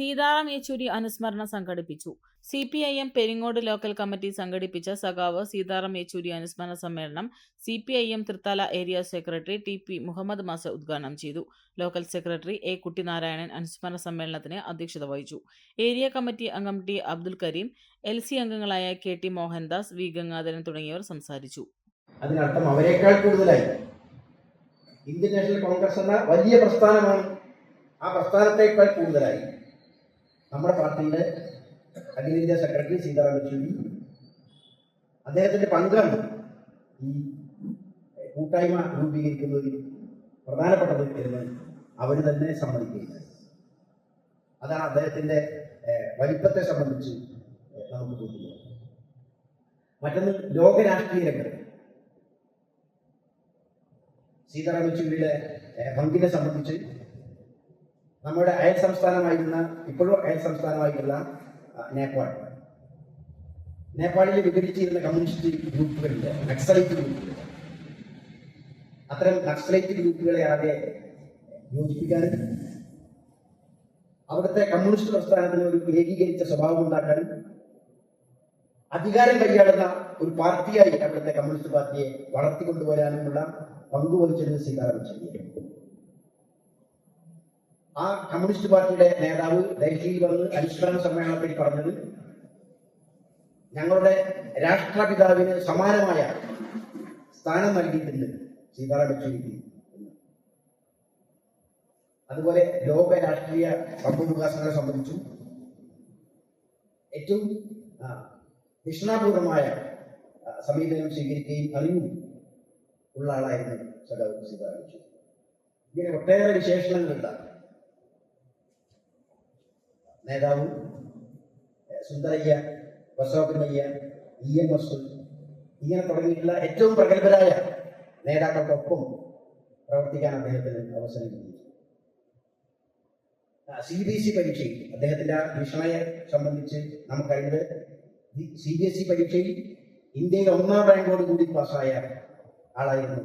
സീതാറാം യെച്ചൂരി അനുസ്മരണ സംഘടിപ്പിച്ചു. C P I M Peringode local committee സംഘടിപ്പിച്ച സഖാവ് സീതാറാം യെച്ചൂരി അനുസ്മരണ സമ്മേളനം C P I M Thrithala area secretary T P Muhammad മാസ ഉദ്ഘാടനം ചെയ്തു. ലോക്കൽ സെക്രട്ടറി എ കുട്ടിനാരായണൻ അനുസ്മരണ സമ്മേളനത്തിന് അധ്യക്ഷത വഹിച്ചു. ഏരിയ കമ്മിറ്റി അംഗം T Abdul Kareem L C അംഗങ്ങളായ K T Mohandas V Gangadharan തുടങ്ങിയവർ സംസാരിച്ചു. അതിനർത്ഥം അവരെക്കാൾ കൂടുതലായി ഇന്ത്യൻ നാഷണൽ കോൺഗ്രസ് എന്ന വലിയ പ്രസ്ഥാനമാണ്. ആ പ്രസ്ഥാനത്തേക്കാൾ കൂടുതലായി. നമ്മുടെ പാർട്ടിയുടെ അഖിലേന്ത്യാ സെക്രട്ടറി സീതാറാം യെച്ചൂരി അദ്ദേഹത്തിന്റെ പങ്കാണ് ഈ കൂട്ടായ്മ രൂപീകരിക്കുന്നതിൽ പ്രധാനപ്പെട്ടത് എന്ന് അവർ തന്നെ സമ്മതിക്കുകയുണ്ടായി. അതാണ് അദ്ദേഹത്തിന്റെ വലിപ്പത്തെ സംബന്ധിച്ച് നമുക്ക് തോന്നുന്നത്. മറ്റൊന്ന് ലോകരാഷ്ട്രീയ രംഗം സീതാറാം യെച്ചൂരിയുടെ പങ്കിനെ സംബന്ധിച്ച് നമ്മുടെ അയൽ സംസ്ഥാനമായിരുന്ന ഇപ്പോഴും അയൽ സംസ്ഥാനമായിട്ടുള്ള നേപ്പാൾ. നേപ്പാളിൽ വിഘടിച്ചിരുന്ന കമ്മ്യൂണിസ്റ്റ് ഗ്രൂപ്പുകളുണ്ട് നക്സലൈറ്റ് ഗ്രൂപ്പുകൾ. അത്തരം നക്സലൈറ്റ് ഗ്രൂപ്പുകളെ ആകെ യോജിപ്പിക്കാനും അവിടുത്തെ കമ്മ്യൂണിസ്റ്റ് പ്രസ്ഥാനത്തിന് ഒരു ഏകീകരിച്ച സ്വഭാവം ഉണ്ടാക്കാനും അധികാരം കൈയാളുന്ന ഒരു പാർട്ടിയായി അവിടുത്തെ കമ്മ്യൂണിസ്റ്റ് പാർട്ടിയെ വളർത്തിക്കൊണ്ടുവരാനുമുള്ള പങ്കുവഹിച്ചിരുന്ന സീതാറാം യെച്ചൂരി ആ കമ്മ്യൂണിസ്റ്റ് പാർട്ടിയുടെ നേതാവ് ഡൽഹിയിൽ വന്ന് അനുസ്മരണ സമ്മേളനത്തിൽ പറഞ്ഞത് ഞങ്ങളുടെ രാഷ്ട്രപിതാവിന് സമാനമായ സ്ഥാനം നൽകിയിട്ടുണ്ട് സീതാറാം യെച്ചൂരിക്ക് അതുപോലെ ലോക രാഷ്ട്രീയ സംഭവവികാസങ്ങളെ സംബന്ധിച്ചും ഏറ്റവും നിഷ്ണാപൂർവമായ സമീപനം സ്വീകരിക്കുകയും അറിവും ഉള്ള ആളായിരുന്നു സഖാവ് സീതാറാം യെച്ചൂരി ഇങ്ങനെ ഒട്ടേറെ വിശേഷണങ്ങളുണ്ട്. നേതാവ് Sundarayya Basavapunnaiah E M S ഇങ്ങനെ തുടങ്ങിയിട്ടുള്ള ഏറ്റവും പ്രഗത്ഭരായ നേതാക്കൾക്കൊപ്പം പ്രവർത്തിക്കാൻ അദ്ദേഹത്തിന് അവസരം കിട്ടി സി ബി എസ് ഇ പരീക്ഷയിൽ അദ്ദേഹത്തിന്റെ ഭീഷണയെ സംബന്ധിച്ച് നമുക്കറിയുന്നത് സി ബി എസ് ഇ പരീക്ഷയിൽ ഇന്ത്യയിൽ ഒന്നാം റാങ്കോട് കൂടി പാസ്സായ ആളായിരുന്നു